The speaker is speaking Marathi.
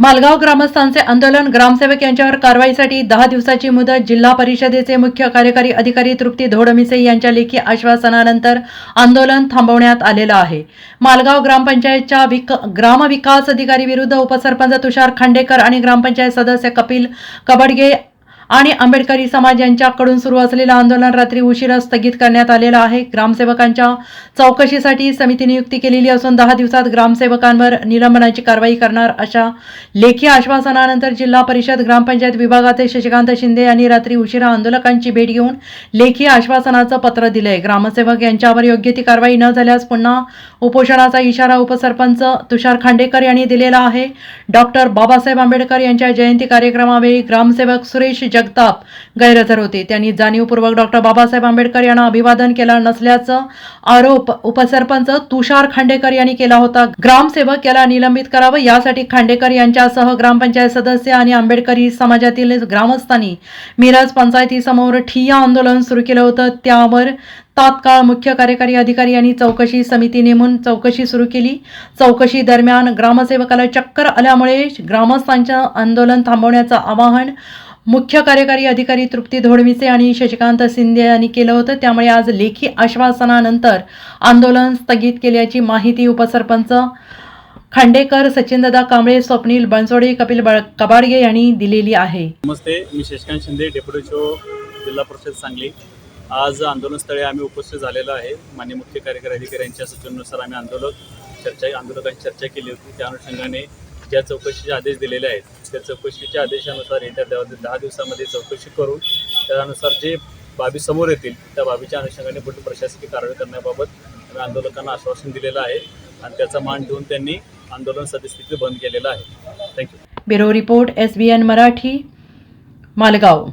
मालगाव ग्रामस्थांचे आंदोलन ग्रामसेवक यांच्यावर कारवाईसाठी दहा दिवसाची मुदत जिल्हा परिषदेचे मुख्य कार्यकारी अधिकारी तृप्ती धोडमिसे यांच्या लेखी आश्वासनानंतर आंदोलन थांबवण्यात आलेलं आहे. मालगाव ग्रामपंचायतच्या विक ग्रामविकास अधिकारी विरुद्ध उपसरपंच तुषार खांडेकर आणि ग्रामपंचायत सदस्य कपिल कबडगे आणि आंबेडकरी समाज यांच्याकडून सुरू असलेलं आंदोलन रात्री उशिरा स्थगित करण्यात आलेलं आहे. ग्रामसेवकांच्या चौकशीसाठी समिती नियुक्ती केलेली असून दहा दिवसात ग्रामसेवकांवर निलंबनाची कारवाई करणार अशा लेखी आश्वासनानंतर जिल्हा परिषद ग्रामपंचायत विभागाचे शशिकांत शिंदे यांनी रात्री उशिरा आंदोलकांची भेट घेऊन लेखी आश्वासनाचं पत्र दिलंय. ग्रामसेवक यांच्यावर योग्य ती कारवाई न झाल्यास पुन्हा उपोषणाचा इशारा उपसरपंच तुषार खांडेकर यांनी दिलेला आहे. डॉक्टर बाबासाहेब आंबेडकर यांच्या जयंती कार्यक्रमावेळी ग्रामसेवक सुरेश जगताप गैरहजर होते. त्यांनी जाणीवपूर्वक डॉक्टर बाबासाहेब आंबेडकर यांना अभिवादन केलं नसल्याचं आरोप उपसरपंच तुषार खांडेकर यांनी केला होता. ग्रामसेवक याला निलंबित करावं यासाठी खांडेकर यांच्यासह ग्रामपंचायत सदस्य आणि आंबेडकरी समाजातील ग्रामस्थांनी मिरज पंचायतीसमोर ठिय्या आंदोलन सुरू केलं होतं. त्यावर तात्काळ मुख्य कार्यकारी अधिकारी यांनी चौकशी समिती नेमून चौकशी सुरू केली. चौकशी दरम्यान ग्रामसेवकाला चक्कर आल्यामुळे ग्रामस्थांचं आंदोलन थांबवण्याचं आवाहन मुख्य कार्यकारी अधिकारी तृप्ती धोडमिसे आणि शशिकांत शिंदे यांनी केलं होतं. त्यामुळे आज लेखी आश्वासनानंतर आंदोलन स्थगित केल्याची माहिती उपसरपंच खांडेकर सचिनदादा कांबळे स्वप्नील बनसोडे कपिल बळ कबाडगे यांनी दिलेली आहे. नमस्ते मी शशिकांत शिंदे डेप्युटी शो जिल्हा परिषद सांगली. आज आंदोलनस्थळी आम्ही उपस्थित झालेलो आहे. मान्य मुख्य कार्यकारी अधिकारी यांच्या सूचनेनुसार आम्ही आंदोलक चर्चा आंदोलकांची चर्चा केली होती. त्या अनुषंगाने ज्या चौकशीचे आदेश दिलेले आहेत त्या चौकशीच्या आदेशानुसार येत्या दहा दहा दिवसामध्ये चौकशी करून त्यानुसार जे बाबी समोर येतील त्या बाबीच्या अनुषंगाने पुढील प्रशासकीय कारवाई करण्याबाबत आम्ही आंदोलकांना आश्वासन दिलेलं आहे आणि त्याचा मान ठेवून त्यांनी आंदोलन सद्यस्थिती बंद केलेलं आहे. Thank you bureau report S B N Marathi Malgaon.